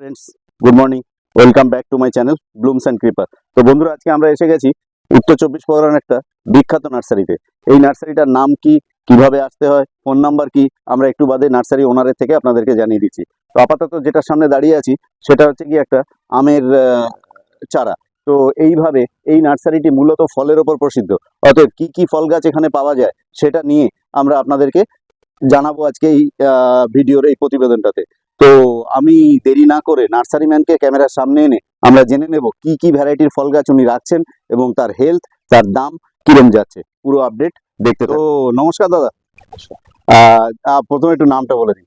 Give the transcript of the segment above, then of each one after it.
Friends good morning welcome back to my channel blooms and creeper তো বন্ধুরা, আজকে আমরা এসে গেছি উত্তর চব্বিশ পরগনার একটা বিখ্যাত নার্সারিতে। এই নার্সারিটার নাম কি? কীভাবে আসতে হয়? ফোন নাম্বার কি? আমরা একটু বাদে নার্সারি ওনারের থেকে আপনাদেরকে জানিয়ে দিচ্ছি। তো আপাতত যেটার সামনে দাঁড়িয়ে আছি, সেটা হচ্ছে কি একটা আমের চারা। তো এইভাবে এই নার্সারিটি মূলত ফলের ওপর প্রসিদ্ধ। অতএব কি কি ফল গাছ এখানে পাওয়া যায়, সেটা নিয়ে আমরা আপনাদেরকে জানাব আজকে এই ভিডিওর এই প্রতিবেদনটাতে। তো আমি দেরি না করে নার্সারি ম্যানকে ক্যামেরার সামনে এনে আমরা জেনে নেব কি কি ভ্যারাইটির ফল গাছ উনি রাখছেন এবং তার হেলথ তার দাম কিরম যাচ্ছে। পুরো আপডেট দেখতে তো নমস্কার দাদা। প্রথমে একটু নামটা বলে দিন।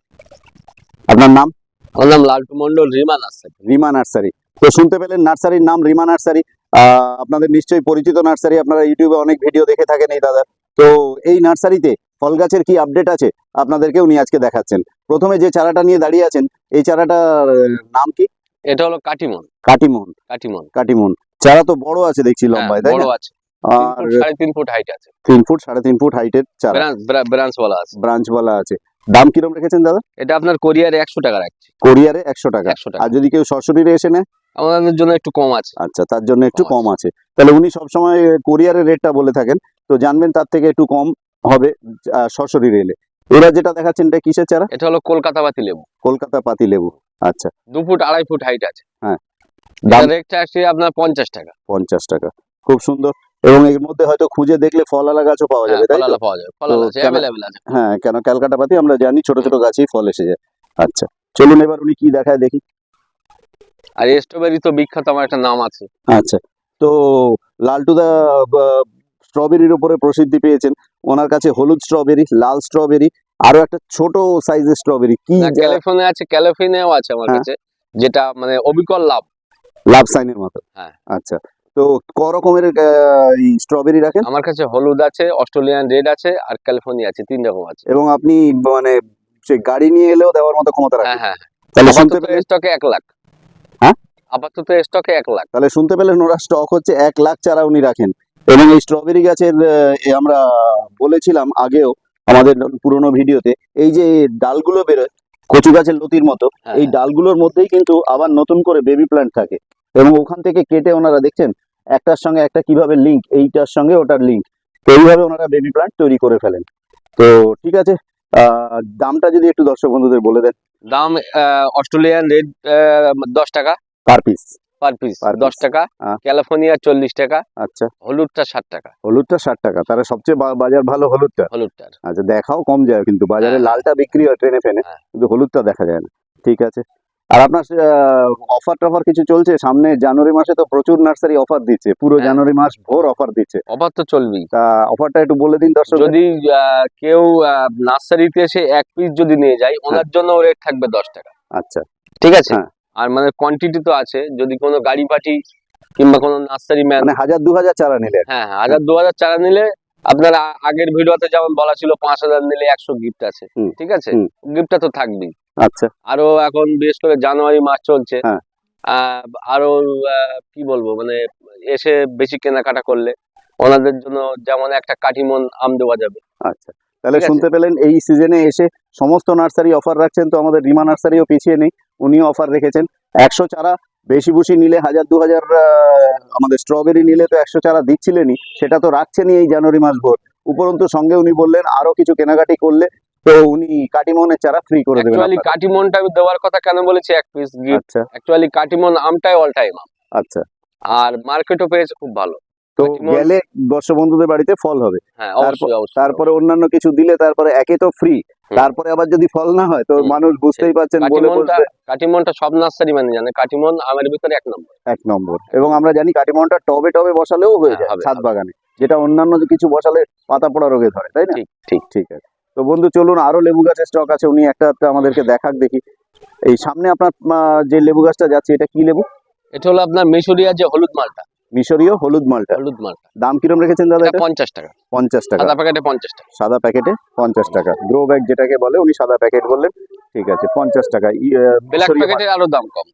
আপনার নাম? আমার নাম লালটু মন্ডল রিমান আসছে রিমা নার্সারি। তো শুনতে পেলেন নার্সারির নাম রিমা নার্সারি। আহ, আপনাদের নিশ্চয়ই পরিচিত নার্সারি আপনারা ইউটিউবে অনেক ভিডিও দেখে থাকেন এই দাদা তো এই নার্সারিতে ফল গাছের কি আপডেট আছে আপনাদেরকে উনি আজকে দেখাচ্ছেন। প্রথমে যে চারাটা নিয়ে দাঁড়িয়ে আছেন এই চারাটার নাম কি? এটা হলো কাটিমন। কাটিমন। কাটিমন। কাটিমন। চারা তো বড় আছে দেখছি হ্যাঁ, লম্বায় তাই বড় আছে। আর সাড়ে তিন ফুট হাইট আছে। তিন ফুট সাড়ে তিন ফুট হাইটের চারা। ব্রাঞ্চ আছে। ব্রাঞ্চ আছে। দাম কিরম রেখেছেন দাদা? এটা আপনার কোরিয়ারে একশো টাকা রাখছি। কোরিয়ারে একশো টাকা। একশো টাকা। আর যদি কেউ সরাসরি এসে নেয়? আমাদের জন্য একটু কম আছে। আচ্ছা তার জন্য একটু কম কম আছে। তাহলে উনি সবসময় কোরিয়ারের রেটটা বলে থাকেন। তো জানবেন তার থেকে একটু কম। হবে সরাসরি রেলে এরা যেটা দেখাচ্ছেন এটা কিসের চারা? এটা হলো কলকাতা পাতি লেবু। কলকাতা পাতি লেবু আচ্ছা। দু ফুট আড়াই ফুট হাইট আছে। দাম? রেটটা আসছে আপনার পঞ্চাশ টাকা। পঞ্চাশ টাকা। খুব সুন্দর। এবং এর মধ্যে হয়তো খুঁজে দেখলে ফল আলা গাছও পাওয়া হ্যাঁ, যাবে তাই ফলালা পাওয়া যাবে। ফলালা আছে অ্যাভেলেবেল আছে। হ্যাঁ কেন ক্যালকাটা পাতি? আমরা জানি ছোট ছোট গাছেই ফল এসে যায়। আচ্ছা চলুন এবার উনি কি দেখায় দেখি। আর স্ট্রবেরি তো বিখ্যাত আমার একটা নাম আছে। আচ্ছা তো লালটুদা স্ট্রবেরির উপরে প্রসিদ্ধি পেয়েছেন। ওনার কাছে হলুদ স্ট্রবেরি লাল স্ট্রবেরি আরও একটা ছোট সাইজের স্ট্রবেরি কি ক্যালিফোর্নিয়া আছে ক্যালিফোর্নিয়াও আছে আমার হ্যাঁ। কাছে যেটা মানে অবিকল লাভ। লাভ সাইনের মতো। হ্যাঁ। আচ্ছা তো ক রকমের স্ট্রবেরি রাখেন? আমার কাছে হলুদ আছে অস্ট্রেলিয়ান রেড আছে আর ক্যালিফোর্নিয়া আছে তিন রকম আছে। এবং আপনি মানে সে গাড়ি নিয়ে এলেও দেওয়ার মতো ক্ষমতা হ্যাঁ রাখেন? হ্যাঁ তাহলে শুনতে পেলেন স্টকে এক লাখ। হ্যাঁ? আপাতত স্টকে এক লাখ। তাহলে শুনতে পেলেন ওরা স্টক হচ্ছে এক লাখ চারা উনি রাখেন। এবং এই স্ট্রবেরি গাছের আমরা বলেছিলাম আগেও আমাদের পুরোনো ভিডিওতে এই যে ডালগুলো বেরোয় কচু গাছের লতির মতো হ্যাঁ, এই ডালগুলোর মধ্যেই কিন্তু আবার নতুন করে বেবি প্ল্যান্ট থাকে। এবং ওখান থেকে কেটে ওনারা দেখছেন? একটার সঙ্গে একটা কীভাবে লিঙ্ক এইটার সঙ্গে ওটার লিঙ্ক তো এইভাবে ওনারা বেবি প্ল্যান্ট তৈরি করে ফেলেন। তো ঠিক আছে আহ, দামটা যদি একটু দর্শক বন্ধুদের বলে দেন। দাম অস্ট্রেলিয়ান রেড দশ টাকা। পার পিস পার পিস দশ টাকা। ক্যালিফোর্নিয়া চল্লিশ টাকা আচ্ছা। হলুদটা ষাট টাকা। হলুদটা ষাট টাকা তাহলে সবচেয়ে বাজার ভালো হলুদটা? হলুদটার। আচ্ছা দেখাও কম যায় কিন্তু বাজারে হ্যাঁ। লালটা বিক্রি হয় ট্রেনে ফেনে হ্যাঁ। কিন্তু হলুদটা দেখা যায় না। ঠিক আছে। আর আপনার অফার টফার কিছু চলছে? সামনে জানুয়ারি মাসে তো প্রচুর নার্সারি অফার দিচ্ছে পুরো হ্যাঁ। জানুয়ারি মাস ভোর অফার দিচ্ছে। অফার তো চলবেই। তা অফারটা একটু বলে দিন দর্শক যদি কেউ নার্সারিতে এসে এক পিস যদি নিয়ে যায় ওনার জন্য রেট থাকবে দশ টাকা। আচ্ছা। ঠিক আছে? হ্যাঁ। আর মানে কোয়ান্টিটি তো আছে। যদি কোনো গাড়ি পার্টি কিংবা কোনো নার্সারি ম্যান মানে হাজার দু হাজার চারা নিলে। হ্যাঁ হ্যাঁ, হাজার দু হাজার চারা নিলে আপনার আগের ভিডিওতে যেমন বলা ছিল পাঁচ হাজার নিলে একশো গিফট আছে। ঠিক আছে। গিফটটা তো থাকবেই। আচ্ছা। আরও এখন বিশেষ করে জানুয়ারি মাস চলছে। হ্যাঁ। আরও কি বলব মানে এসে বেশি কেনাকাটা করলে ওনাদের জন্য যেমন একটা কাঠিমন আম দেওয়া যাবে। আচ্ছা। তাহলে শুনতে পেলেন এই সিজনে এসে সমস্ত নার্সারি অফার রাখছেন তো আমাদের রিমা নার্সারিও পিছিয়ে নেই। উনিও অফার রেখেছেন। একশো চারা বেশি বুশি নিলে হাজার দু হাজার আমাদের স্ট্রবেরি নিলে তো একশো চারা দিচ্ছিলেনই সেটা তো রাখছেনই এই জানুয়ারি মাস ভোর। উপরন্তু সঙ্গে উনি বললেন আরও কিছু কেনাকাটি করলে তো উনি কাটিমনের চারা ফ্রি করে দেবেন। অ্যাকচুয়ালি। কাটিমনটা আমি দেওয়ার কথা কেন বলেছি? এক পিস গিফট আচ্ছা। অ্যাকচুয়ালি কাটিমন আমটাই অল টাইম আম। আচ্ছা। আর মার্কেটও পেয়েছে খুব ভালো। তো গেলে দর্শক বন্ধুদের বাড়িতে ফল হবে। হ্যাঁ তারপর- অন্যান্য কিছু দিলে তারপরে একে তো ফ্রি তারপরে আবার যদি ফল না হয় তো মানুষ বুঝতেই পারছেন বলে কাটিমনটা সব নার্সারি মানে জানে। কাটিমন আমের ভিতরে এক নম্বর। এক নম্বর। এবং আমরা জানি কাটিমনটা টবে টবে বসালেও হয়ে হ্যাঁ, যায় ছাদ বাগানে। যেটা অন্যান্য কিছু বসালে পাতা পড়া রোগে ধরে তাই না? ঠিক ঠিক। আছে। তো বন্ধু চলুন আরও লেবু গাছের স্টক আছে উনি একটা একটা আমাদেরকে দেখাক দেখি। এই সামনে আপনার যে লেবু গাছটা যাচ্ছে এটা কি লেবু? এটা হলো আপনার মিশরিয়া যে হলুদ মালটা। মিশরীয় হলুদ মালটা। হলুদ মালটা। দাম কিরম রেখেছেন দাদা এটা? পঞ্চাশ টাকা। পঞ্চাশ টাকা। সাদা প্যাকেটে পঞ্চাশ টাকা। সাদা প্যাকেটে পঞ্চাশ টাকা। গ্রো ব্যাগ যেটাকে বলে উনি সাদা প্যাকেট বললেন। ঠিক আছে পঞ্চাশ টাকা। ব্ল্যাক প্যাকেটের আরও দাম কম।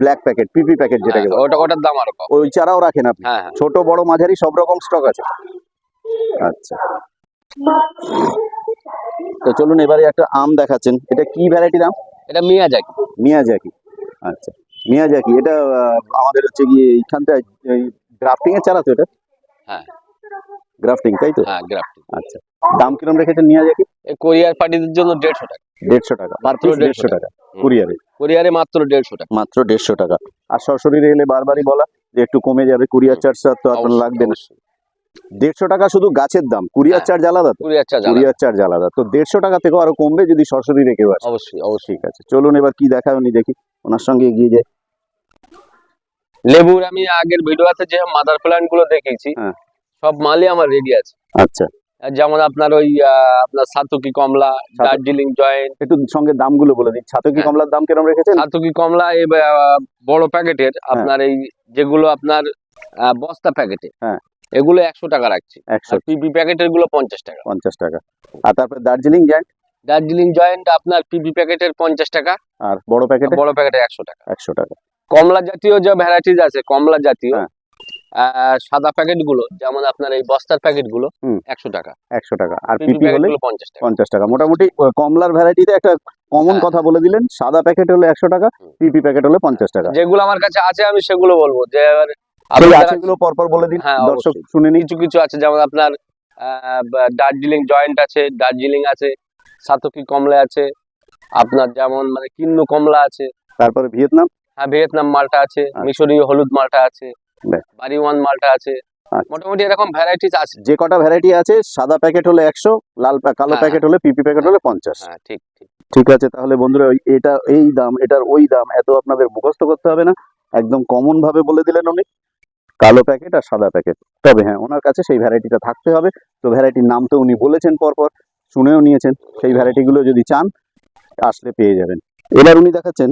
ব্ল্যাক প্যাকেট পিপি প্যাকেট যেটাকে হ্যাঁ, ওটা ওটার দাম আরও কম। ওই চারাও রাখেন আপনি। হ্যাঁ হ্যাঁ। ছোট বড় মাঝারি সব রকম স্টক আছে। আচ্ছা। তো চলুন এবারে একটা আম দেখাচ্ছেন। এটা কি ভ্যারাইটির আম? এটা মিয়াজাকি। মিয়াজাকি। আচ্ছা। মিয়াজাকি এটা আমাদের হচ্ছে গিয়ে এইখানটায় গ্রাফটিং এর চারা তো এটা? হ্যাঁ। গ্রাফটিং তাই তো? হ্যাঁ গ্রাফটিং আচ্ছা। দাম কিরম রেখেছেন মিয়াজাকি এই কোরিয়ার পার্টিদের জন্য দেড়শো টাকা। দেড়শো টাকা। পার মাত্র পিস 150 দেড়শো টাকা। কুরিয়ারে কোরিয়ারে মাত্র দেড়শো টাকা। মাত্র দেড়শো টাকা। আর সরাসরি এলে বারবারই বলা যে একটু কমে যাবে কুরিয়ার চার্জটা তো আপনার লাগবে না। দেড়শো টাকা শুধু গাছের দাম কুরিয়ার হ্যাঁ। চার্জ আলাদা তো। কুরিয়ার চার্জ কুরিয়ার চার্জ আলাদা। তো দেড়শো টাকা থেকেও আরও কমবে যদি সরাসরি রেখে আসে। অবশ্যই অবশ্যই। ঠিক আছে চলুন এবার কি দেখায় উনি দেখি। ওনার সঙ্গে এগিয়ে যাই। লেবুর আমি আগের ভিডিওতে যে মাদার প্ল্যান্টগুলো দেখেছি হ্যাঁ। সব মালই আমার রেডি আছে। আচ্ছা। যেমন আপনার ওই আপনার সাতুকি কমলা দার্জিলিং জয়েন্ট। একটু সঙ্গে দামগুলো বলে দিন ছাতকি হ্যাঁ। কমলার দাম কিরম রেখেছেন? সাতুকি কমলা এই বড় প্যাকেটের আপনার এই যেগুলো আপনার বস্তা প্যাকেটে হ্যাঁ। এগুলো একশো টাকা রাখছি। একশো। আর পিপি প্যাকেটেরগুলো পঞ্চাশ টাকা। পঞ্চাশ টাকা। আর তারপরে দার্জিলিং জয়েন্ট? দার্জিলিং জয়েন্ট আপনার পিপি প্যাকেটের পঞ্চাশ টাকা আর বড় প্যাকেটে? বড় প্যাকেটের একশো টাকা। একশো টাকা। কমলা জাতীয় যে ভ্যারাইটিস আছে কমলা জাতীয় হ্যাঁ। সাদা প্যাকেটগুলো যেমন আপনার এই বস্তার প্যাকেটগুলো একশো টাকা। একশো টাকা। আর পিপি হলে পঞ্চাশ টাকা। মোটামুটি কমলার ভ্যারাইটিতে একটা কমন হ্যাঁ। কথা বলে দিলেন সাদা প্যাকেট হলে একশো টাকা পিপি প্যাকেট হলে পঞ্চাশ টাকা। যেগুলো আমার কাছে আছে আমি সেগুলো বলব। যে পরপর বলে দিন হ্যাঁ, দর্শক শুনে কিছু কিছু আছে যেমন আপনার দার্জিলিং জয়েন্ট আছে দার্জিলিং আছে সাতকি কমলা আছে আপনার যেমন মানে কিন্নু কমলা আছে। তারপরে ভিয়েতনাম। ভিয়েতনাম মালটা আছে আচ্ছা। মিশরীয় হলুদ মালটা আছে। বাড়িওয়ান মালটা আছে। আচ্ছা। মোটামুটি এরকম ভ্যারাইটিস আছে। যে কটা ভ্যারাইটি আছে সাদা প্যাকেট হলে একশো লাল কালো হ্যাঁ, প্যাকেট হলে পিপি প্যাকেট হলে পঞ্চাশ। হ্যাঁ ঠিক ঠিক। ঠিক আছে তাহলে বন্ধুরা এটা এই দাম এটার ওই দাম এত আপনাদের মুখস্থ করতে হবে না। একদম কমন ভাবে বলে দিলেন উনি। কালো প্যাকেট আর সাদা প্যাকেট তবে হ্যাঁ ওনার কাছে সেই ভ্যারাইটিটা থাকতে হবে। তো ভ্যারাইটির নাম তো উনি বলেছেন পরপর শুনেও নিয়েছেন। সেই ভ্যারাইটিগুলো যদি চান আসলে পেয়ে যাবেন। এবার উনি দেখাচ্ছেন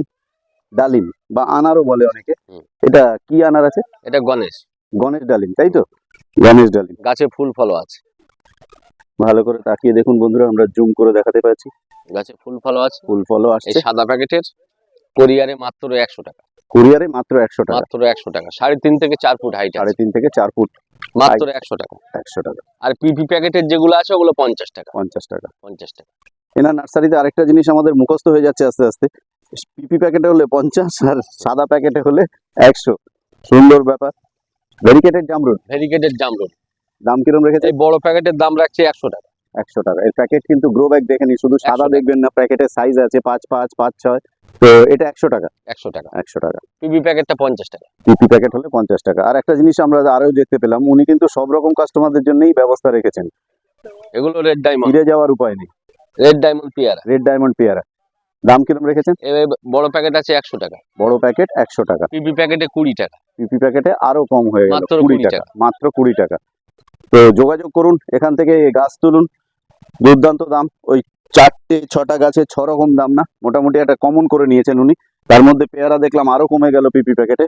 ডালিম বা আনারও বলে অনেকে। এটা কি আনার আছে? এটা গণেশ। গণেশ ডালিম তাই তো? গণেশ ডালিম। গাছে ফুল ফলও আছে। ভালো করে তাকিয়ে দেখুন বন্ধুরা আমরা জুম করে দেখাতে পাচ্ছি গাছে ফুল ফলও আছে। ফুল ফলও আসছে। সাদা প্যাকেটের কোরিয়ারে মাত্র একশো টাকা। কুরিয়ারে মাত্র একশো টাকা। মাত্র একশো টাকা। সাড়ে তিন থেকে চার ফুট হাইট সাড়ে তিন থেকে চার ফুট মাত্র একশো টাকা। একশো টাকা। আর পিপি প্যাকেটের যেগুলো আছে ওগুলো পঞ্চাশ টাকা। পঞ্চাশ টাকা। পঞ্চাশ টাকা। এনার নার্সারিতে আরেকটা জিনিস আমাদের মুখস্থ হয়ে যাচ্ছে আস্তে আস্তে। পিপি প্যাকেটে হলে পঞ্চাশ আর সাদা প্যাকেটে হলে একশো। সুন্দর ব্যাপার। ভেরিকেটেড জামরুল ভেরিকেটেড জামরুল দাম কিরম রেখেছে? এই বড় প্যাকেটের দাম রাখছে একশো টাকা। একশো টাকা। এর প্যাকেট কিন্তু গ্রো ব্যাগ দেখেনি শুধু সাদা দেখবেন না প্যাকেটের সাইজ আছে পাঁচ পাঁচ পাঁচ ছয়। তো এটা একশো টাকা। একশো টাকা। একশো টাকা। পিপি প্যাকেটটা পঞ্চাশ টাকা। পিপি প্যাকেট হলে পঞ্চাশ টাকা। আর একটা জিনিস আমরা আরও দেখতে পেলাম উনি কিন্তু সব রকম কাস্টমারদের জন্যই ব্যবস্থা রেখেছেন। এগুলো রেড ডায়মন্ড ফিরে যাওয়ার উপায় নেই। রেড ডায়মন্ড পেয়ারা। রেড ডায়মন্ড পেয়ারা। দাম কিরম রেখেছেন? বড় প্যাকেট আছে একশো টাকা। বড় প্যাকেট একশো টাকা। পিপি প্যাকেটে কুড়ি টাকা। পিপি প্যাকেটে আরও কম হয়ে গেল কুড়ি টাকা মাত্র কুড়ি টাকা। তো যোগাযোগ করুন এখান থেকে গাছ তুলুন। দুর্দান্ত দাম ওই চারটে ছটা গাছে ছ রকম দাম না মোটামুটি একটা কমন করে নিয়েছেন উনি। তার মধ্যে পেয়ারা দেখলাম আরও কমে গেল পিপি প্যাকেটে।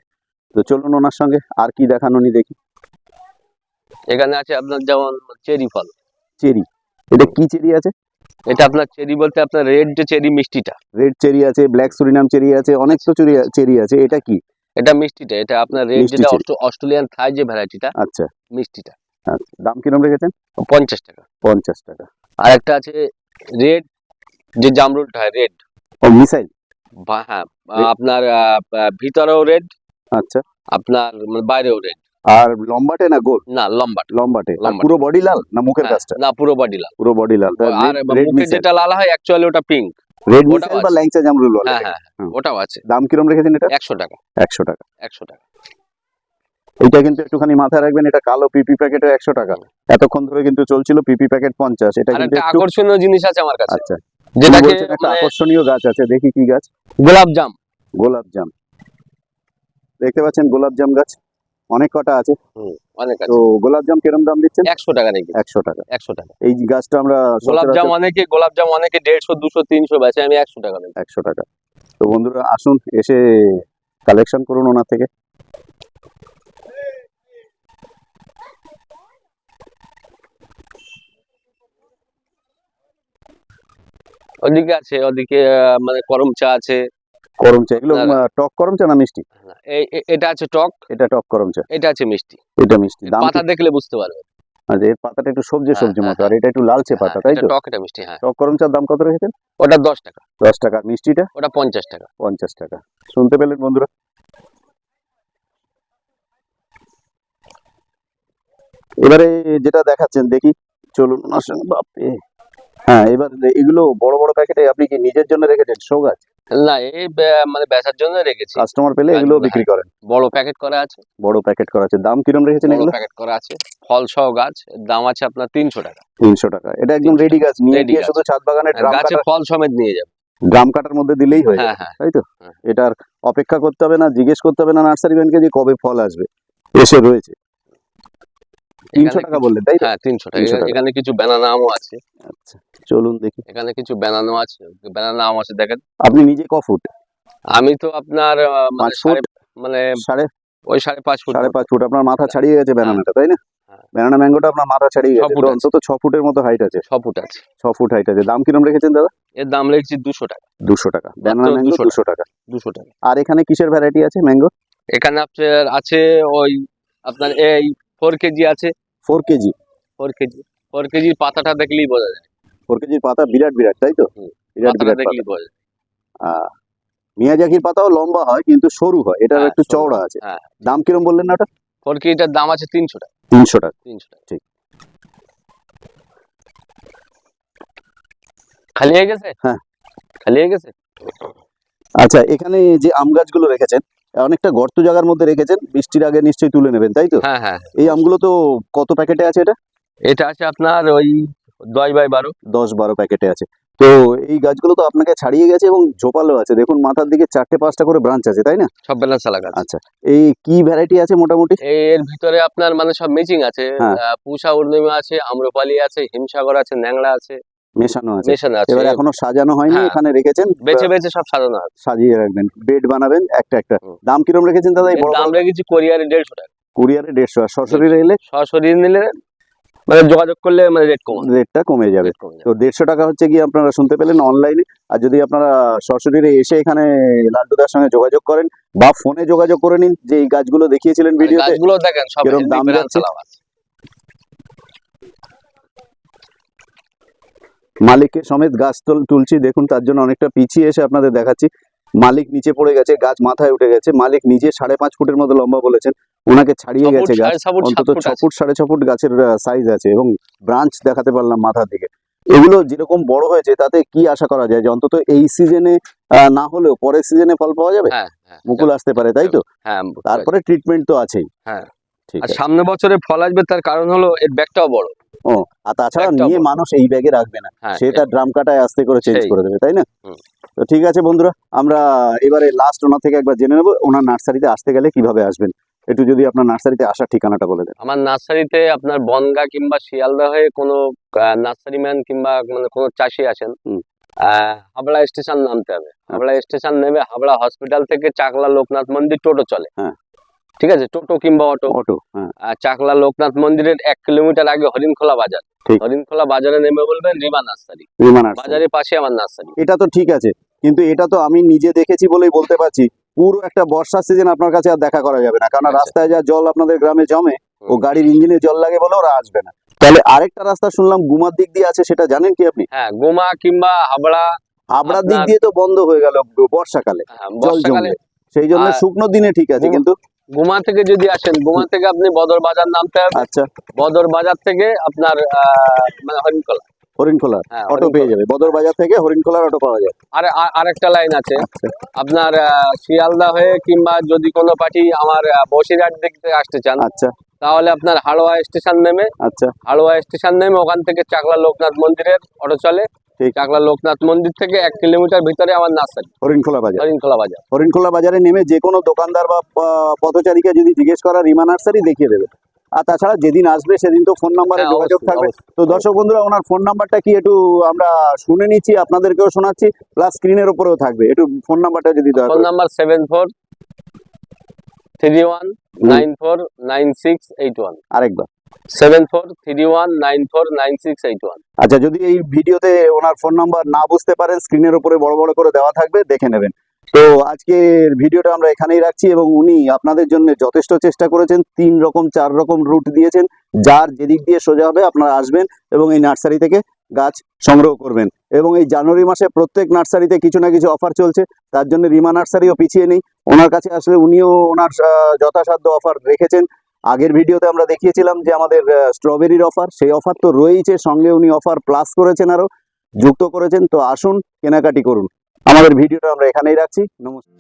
তো চলুন ওনার সঙ্গে আর কি দেখান উনি দেখি। এখানে আছে আপনার যেমন চেরি ফল। চেরি এটা কি চেরি আছে? এটা আপনার চেরি বলতে আপনার রেড যে চেরি মিষ্টিটা। রেড চেরি আছে ব্ল্যাক সুরিনাম চেরি আছে অনেক তো চেরি চেরি আছে। এটা কি? এটা মিষ্টিটা এটা আপনার রেড যেটা অস্ট্র- অস্ট্রেলিয়ান থাই যে ভ্যারাইটিটা আচ্ছা। মিষ্টিটা। আচ্ছা। দাম কিরম রেখেছেন? পঞ্চাশ টাকা। পঞ্চাশ টাকা। আর একটা আছে রেড যে জামরুলটা রেড ও মিসাইল? হ্যাঁ আপনার ভিতরেও রেড আচ্ছা। আপনার মানে বাইরেও রেড আর লম্বাটে না গোল? না লম্বাটে। লম্বাটে। পুরো বডি লাল না মুখের হ্যাঁ, কাছটা না পুরো বডি লাল। পুরো বডি লাল। আর মুখে যেটা লাল হয় অ্যাকচুয়ালি ওটা পিঙ্ক রেড মিসাইল বা ল্যাংচা জামরুল বলে। হ্যাঁ হ্যাঁ ওটাও আছে। দাম কিরম রেখেছেন এটা? একশো টাকা। একশো টাকা। একশো টাকা। এইটা কিন্তু একটুখানি মাথায় রাখবেন এটা কালো পিপি প্যাকেটে একশো টাকা। এতক্ষণ ধরে কিন্তু চলছিল পিপি প্যাকেট পঞ্চাশ। এটা কিন্তু একটা আকর্ষণীয় জিনিস আছে আমার কাছে। আচ্ছা। যেটাকে একটা মানে আকর্ষণীয় গাছ আছে দেখি কি গাছ। গোলাপ জাম। গোলাপ জাম। দেখতে পাচ্ছেন গোলাপ জাম গাছ? অনেক কটা আছে। অনেক তো আছে গোলাপ জাম কিরম দাম দিচ্ছেন? একশো টাকা রেখে একশো টাকা। একশো টাকা। এই গাছটা আমরা গোলাপ জাম সচরাচর অনেকে গোলাপ জাম অনেকে দেড়শো দুশো তিনশো বেচে আমি একশো টাকা নেই একশো টাকা। তো বন্ধুরা আসুন এসে কালেকশন করুন ওনার থেকে। ওদিকে আছে ওদিকে মানে করম চা আছে। করমচা এগুলো টক করম চা না মিষ্টি? এটা আছে টক। এটা টক করম চা। এটা আছে মিষ্টি। এটা মিষ্টি পাতা দেখলে বুঝতে পারবে। আচ্ছা এর পাতাটা একটু সবজি হ্যাঁ, সবজি হ্যাঁ, মতো হ্যাঁ। আর এটা একটু লালচে পাতা তাই তো? টক এটা মিষ্টি হ্যাঁ। টক করমচার দাম কত রেখেছেন? ওটা দশ টাকা। দশ টাকা। মিষ্টিটা? ওটা পঞ্চাশ টাকা। পঞ্চাশ টাকা। শুনতে পেলেন বন্ধুরা? এবারে যেটা দেখাচ্ছেন দেখি। চলুন ওনার সঙ্গে হ্যাঁ এবার এগুলো বড় বড় প্যাকেটে আপনি কি নিজের জন্য রেখেছেন? শো আছে। না এই মানে বেচার জন্য রেখেছি। কাস্টমার পেলে এগুলো বিক্রি করেন। বড় প্যাকেট করা আছে। বড় প্যাকেট করা আছে। দাম কিরম রেখেছেন এগুলো? প্যাকেট করা আছে। ফল সহ গাছ দাম আছে আপনার তিনশো টাকা। তিনশো টাকা। এটা একদম রেডি গাছ নিয়ে গিয়ে শুধু ছাদ বাগানে ড্রাম গাছে ফল সমেত নিয়ে যাবে। ড্রাম কাটার মধ্যে দিলেই হয়ে হ্যাঁ হ্যাঁ। তাই তো? হ্যাঁ। এটার অপেক্ষা করতে হবে না জিজ্ঞেস করতে হবে না নার্সারি ম্যানকে যে কবে ফল আসবে। এসে রয়েছে। তিনশো টাকা বললেন তাই হ্যাঁ তিনশো টাকা। 300 টাকা। এখানে কিছু ব্যানানা আমও আছে। চলুন দেখি। এখানে কিছু ব্যানানো আছে। ব্যানানা আম আছে দেখেন। আপনি নিজে ক ফুট? আমি তো আপনার মানে পাঁচ ফুট? সাড়ে মানে সাড়ে ওই সাড়ে পাঁচ ফুট। সাড়ে পাঁচ ফুট। আপনার মাথা ছাড়িয়ে গেছে ব্যানানাটা তাই না? হ্যাঁ। ব্যানানা ম্যাঙ্গোটা আপনার মাথা ছাড়িয়ে গেছে। অন্তত ছ ফুটের মতো হাইট আছে। ছ ফুট আছে। ছ ফুট হাইট আছে। দাম কিরম রেখেছেন দাদা? এর দাম রেখেছি দুশো টাকা। দুশো টাকা। ব্যানানা ম্যাঙ্গো দুশো টাকা। দুশো টাকা। আর এখানে কিসের ভ্যারাইটি আছে ম্যাঙ্গো এখানে আপনার আছে ওই আপনার এই ফোর কেজি আছে। Four KG. Four KG. Four কেজির পাতাটা দেখলেই বোঝা যায়। ফোর কেজির পাতা বিরাট বিরাট তাই তো? বিরাট বিরাট মিয়াজাকির পাতাও লম্বা হয় কিন্তু সরু হয় এটার হ্যাঁ, একটু চওড়া আছে। হ্যাঁ। দাম কিরম বললেন না ওটা ফোর কেজিটার দাম আছে তিনশো টাকা। তিনশো টাকা। তিনশো টাকা। ঠিক। খালি হয়ে গেছে? হ্যাঁ। খালি হয়ে গেছে? আচ্ছা এখানে যে আম গাছগুলো রেখেছেন অনেকটা গর্ত জায়গার মধ্যে রেখেছেন বৃষ্টির আগে নিশ্চয়ই তুলে নেবেন তাই তো? হ্যাঁ হ্যাঁ। এই আমগুলো তো কত প্যাকেটে আছে এটা? এটা আছে আপনার ওই দশ বাই বারো? দশ বারো প্যাকেটে আছে। তো এই গাছগুলো তো আপনাকে ছাড়িয়ে গেছে এবং ঝোপালো আছে। দেখুন মাথার দিকে চারটে পাঁচটা করে ব্রাঞ্চ আছে তাই না? সব ব্যালেন্স আলাদা আছে। আচ্ছা এই কি ভ্যারাইটি আছে মোটামুটি? এর ভিতরে আপনার মানে সব ম্যাচিং আছে। হ্যাঁ। পুষা উর্ণিমা আছে আম্রপালি আছে হিমসাগর আছে ন্যাংলা আছে। মেশানো আছে। মেশানো আছে। এবার এখনও সাজানো হয়নি হ্যাঁ। এখানে রেখেছেন? বেছে বেছে সব সাজানো আছে। সাজিয়ে রাখবেন। বেড বানাবেন একটা একটা। দাম কিরম রেখেছেন দাদা দাম রেখেছি কোরিয়ারে দেড়শো টাকা। কুরিয়ারে দেড়শো। আর সরাসরি সরাসরি নিলে মানে যোগাযোগ করলে মানে রেট কম রেটটা কমে যাবে। তো দেড়শো টাকা হচ্ছে কি আপনারা শুনতে পেলেন অনলাইনে আর যদি আপনারা সরাসরি এসে এখানে লাড্ডুদার সঙ্গে যোগাযোগ করেন বা ফোনে যোগাযোগ করে নিন যে এই গাছগুলো দেখিয়েছিলেন আর ভিডিওতে গাছগুলো দেখেন সব healthy দাম যাচ্ছে? মালিককে সমেত গাছ তুল- তুলছি দেখুন তার জন্য অনেকটা পিছিয়ে এসে আপনাদের দেখাচ্ছি। মালিক নিচে পড়ে গেছে গাছ মাথায় উঠে গেছে মালিক নিজে সাড়ে পাঁচ ফুটের মতো লম্বা বলেছেন ওনাকে ছাড়িয়ে গেছে গাছ অন্তত ছ ফুট সাড়ে ছ ফুট গাছের সাইজ আছে এবং ব্রাঞ্চ দেখাতে পারলাম মাথার দিকে। এগুলো যেরকম বড় হয়েছে তাতে কি আশা করা যায় যে অন্তত এই সিজনে না হলেও পরের সিজনে ফল পাওয়া যাবে? হ্যাঁ হ্যাঁ মুকুল আসতে পারে তাই তো? হ্যাঁ তারপরে ট্রিটমেন্ট তো আছেই। হ্যাঁ। ঠিক আর আছে। সামনে বছরে ফল আসবে তার কারণ হলো এর ব্যাগটাও বড়। ও আর তাছাড়া নিয়ে মানুষ এই ব্যাগে রাখবে না। হ্যাঁ সে তার ড্রাম কাটায় আস্তে করে চেঞ্জ করে দেবে তাই না। তো ঠিক আছে বন্ধুরা আমরা এবারে লাস্ট ওনার থেকে একবার জেনে নেব ওনার নার্সারিতে আসতে গেলে কীভাবে আসবেন। একটু যদি আপনার নার্সারিতে আসার ঠিকানাটা বলে দেন। আমার নার্সারিতে আপনার বনগা কিংবা শিয়ালদা হয়ে কোনো নার্সারি ম্যান কিংবা মানে কোনো চাষি আছেন আহ, হাবড়া স্টেশন নামতে হবে। হাবড়া স্টেশন নেমে হাবড়া হসপিটাল থেকে চাকলা লোকনাথ মন্দির টোটো চলে। হ্যাঁ। ঠিক আছে? টোটো কিংবা অটো। অটো হ্যাঁ। আর চাকলা লোকনাথ মন্দিরের এক কিলোমিটার আগে হরিণখোলা বাজার। হরিণখোলা বাজারে নেমে বলবেন রিমা নার্সারি। রিমা বাজারের পাশে আমার নার্সারি। এটা তো ঠিক আছে কিন্তু এটা তো আমি নিজে দেখেছি বলেই বলতে পারছি। পুরো একটা বর্ষার সিজন আপনার কাছে আর দেখা করা যাবে না কারণ। রাস্তায় যা জল আপনাদের গ্রামে জমে ও গাড়ির ইঞ্জিনে জল লাগে বলে ওরা আসবে না। তাহলে আরেকটা রাস্তা শুনলাম গুমার দিক দিয়ে আছে সেটা জানেন কি আপনি? হ্যাঁ গোমা কিংবা হাবড়া। হাবড়ার দিক দিয়ে তো বন্ধ হয়ে গেল বর্ষাকালে হ্যাঁ, জল জমলে সেই জন্য শুকনো দিনে ঠিক আছে কিন্তু গোমা থেকে যদি আসেন গোমা থেকে আপনি বদর বাজার নামতে হবে। আচ্ছা। বদর বাজার থেকে আপনার মানে হরিণখোলা। হরিণখোলা হ্যাঁ অটো পেয়ে যাবে। বদর বাজার থেকে হরিণখোলার অটো পাওয়া যায়। আর আর- আরেকটা লাইন আছে। আচ্ছা। আপনার শিয়ালদা হয়ে কিংবা যদি কোনো পার্টি আমার বসিরহাট দিক থেকে আসতে চান আচ্ছা। তাহলে আপনার হাড়োয়া স্টেশন নেমে আচ্ছা। হাড়োয়া স্টেশন নেমে ওখান থেকে চাকলা লোকনাথ মন্দিরের অটো চলে। ঠিক। লোকনাথ মন্দির থেকে এক কিলোমিটার ভিতরে আমার নার্সারি হরিণখোলা বাজার। হরিণখোলা বাজার। হরিণখোলা বাজারে নেমে যে কোনো দোকানদার বা পথচারীকে যদি জিজ্ঞেস করা রিমা নার্সারি দেখিয়ে দেবে। আর তাছাড়া যেদিন আসবে সেদিন তো ফোন নাম্বারে হ্যাঁ, যোগাযোগ থাকবে। তো দর্শক বন্ধুরা ওনার ফোন নাম্বারটা কি একটু আমরা শুনে নিচ্ছি আপনাদেরকেও শোনাচ্ছি প্লাস স্ক্রিনের উপরেও থাকবে। একটু ফোন নাম্বারটা যদি phone number seven four three one nine four nine six eight one. আরেকবার। Seven four three one nine four nine six eight আচ্ছা যদি এই ভিডিওতে ওনার ফোন নাম্বার না বুঝতে পারেন স্ক্রিনের উপরে বড় বড় করে দেওয়া থাকবে, দেখে নেবেন। তো আজকের ভিডিওটা আমরা এখানেই রাখছি এবং উনি আপনাদের জন্য যথেষ্ট চেষ্টা করেছেন, তিন রকম, চার রকম রুট দিয়েছেন। যার যেদিক দিয়ে সোজা হবে, আপনারা আসবেন এবং এই নার্সারি থেকে গাছ সংগ্রহ করবেন। এবং এই জানুয়ারি মাসে প্রত্যেক নার্সারিতে কিছু না কিছু অফার চলছে, তার জন্য রিমা নার্সারিও পিছিয়ে নেই। ওনার কাছে আসলে উনিও ওনার যথাসাধ্য অফার রেখেছেন। আগের ভিডিওতে আমরা দেখিয়েছিলাম যে আমাদের স্ট্রবেরির অফার সেই অফার তো রয়েছে সঙ্গে উনি অফার প্লাস করেছেন আরও, যুক্ত করেছেন। তো আসুন, কেনাকাটি করুন। আমাদের ভিডিওটা আমরা এখানেই রাখছি। নমস্কার।